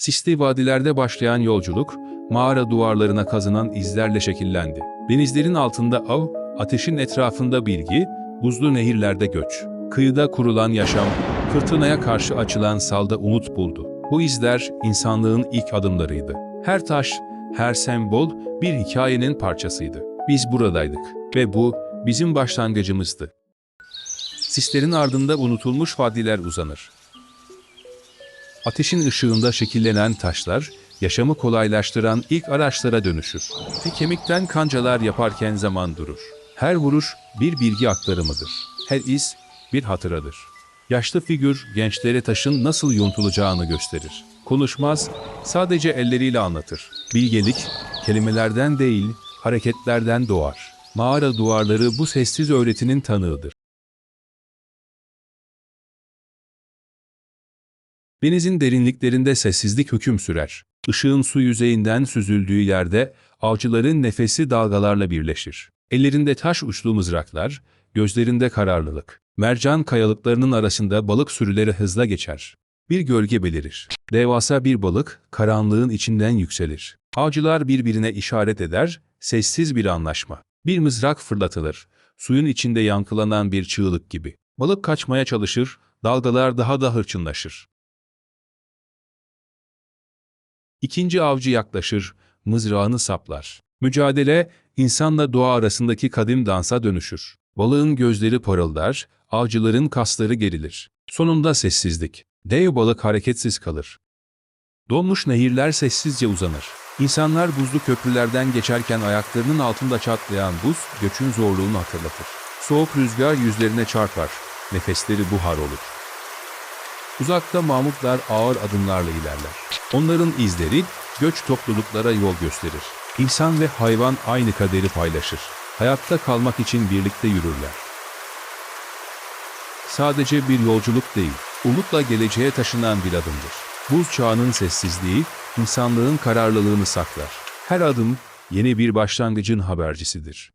Sisli vadilerde başlayan yolculuk, mağara duvarlarına kazınan izlerle şekillendi. Denizlerin altında av, ateşin etrafında bilgi, buzlu nehirlerde göç. Kıyıda kurulan yaşam, fırtınaya karşı açılan salda umut buldu. Bu izler insanlığın ilk adımlarıydı. Her taş, her sembol bir hikayenin parçasıydı. Biz buradaydık ve bu bizim başlangıcımızdı. Sislerin ardında unutulmuş vadiler uzanır. Ateşin ışığında şekillenen taşlar, yaşamı kolaylaştıran ilk araçlara dönüşür. Ve kemikten kancalar yaparken zaman durur. Her vuruş bir bilgi aktarımıdır. Her iz bir hatıradır. Yaşlı figür gençlere taşın nasıl yontulacağını gösterir. Konuşmaz, sadece elleriyle anlatır. Bilgelik, kelimelerden değil, hareketlerden doğar. Mağara duvarları bu sessiz öğretinin tanığıdır. Denizin derinliklerinde sessizlik hüküm sürer. Işığın su yüzeyinden süzüldüğü yerde avcıların nefesi dalgalarla birleşir. Ellerinde taş uçlu mızraklar, gözlerinde kararlılık. Mercan kayalıklarının arasında balık sürüleri hızla geçer. Bir gölge belirir. Devasa bir balık karanlığın içinden yükselir. Avcılar birbirine işaret eder, sessiz bir anlaşma. Bir mızrak fırlatılır. Suyun içinde yankılanan bir çığlık gibi. Balık kaçmaya çalışır, dalgalar daha da hırçınlaşır. İkinci avcı yaklaşır, mızrağını saplar. Mücadele, insanla doğa arasındaki kadim dansa dönüşür. Balığın gözleri parıldar, avcıların kasları gerilir. Sonunda sessizlik. Dev balık hareketsiz kalır. Donmuş nehirler sessizce uzanır. İnsanlar buzlu köprülerden geçerken ayaklarının altında çatlayan buz, göçün zorluğunu hatırlatır. Soğuk rüzgar yüzlerine çarpar, nefesleri buhar olur. Uzakta mamutlar ağır adımlarla ilerler. Onların izleri göç topluluklara yol gösterir. İnsan ve hayvan aynı kaderi paylaşır. Hayatta kalmak için birlikte yürürler. Sadece bir yolculuk değil, umutla geleceğe taşınan bir adımdır. Buz çağının sessizliği, insanlığın kararlılığını saklar. Her adım yeni bir başlangıcın habercisidir.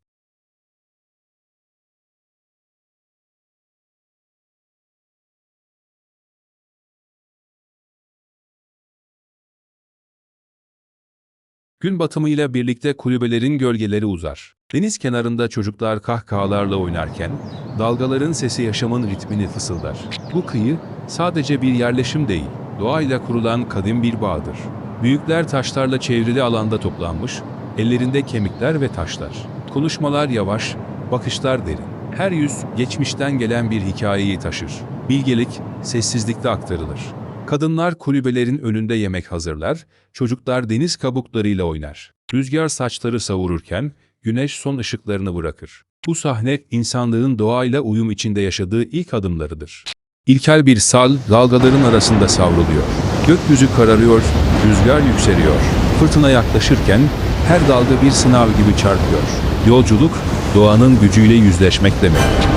Gün batımıyla birlikte kulübelerin gölgeleri uzar. Deniz kenarında çocuklar kahkahalarla oynarken, dalgaların sesi yaşamın ritmini fısıldar. Bu kıyı sadece bir yerleşim değil, doğayla kurulan kadim bir bağdır. Büyükler taşlarla çevrili alanda toplanmış, ellerinde kemikler ve taşlar. Konuşmalar yavaş, bakışlar derin. Her yüz geçmişten gelen bir hikayeyi taşır. Bilgelik sessizlikte aktarılır. Kadınlar kulübelerin önünde yemek hazırlar, çocuklar deniz kabuklarıyla oynar. Rüzgar saçları savururken güneş son ışıklarını bırakır. Bu sahne insanlığın doğayla uyum içinde yaşadığı ilk adımlarıdır. İlkel bir sal dalgaların arasında savruluyor. Gökyüzü kararıyor, rüzgar yükseliyor. Fırtına yaklaşırken her dalga bir sınav gibi çarpıyor. Yolculuk, doğanın gücüyle yüzleşmek demek.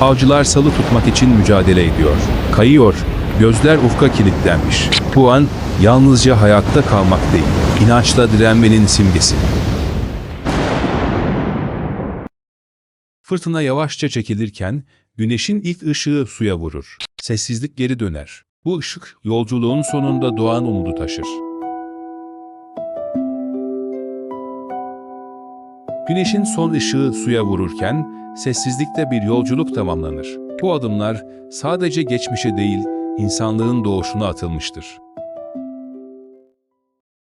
Avcılar salı tutmak için mücadele ediyor. Kayıyor, gözler ufka kilitlenmiş. Bu an yalnızca hayatta kalmak değil, inançla direnmenin simgesi. Fırtına yavaşça çekilirken güneşin ilk ışığı suya vurur. Sessizlik geri döner. Bu ışık yolculuğun sonunda doğan umudu taşır. Güneşin son ışığı suya vururken sessizlikte bir yolculuk tamamlanır. Bu adımlar sadece geçmişe değil, insanlığın doğuşuna atılmıştır.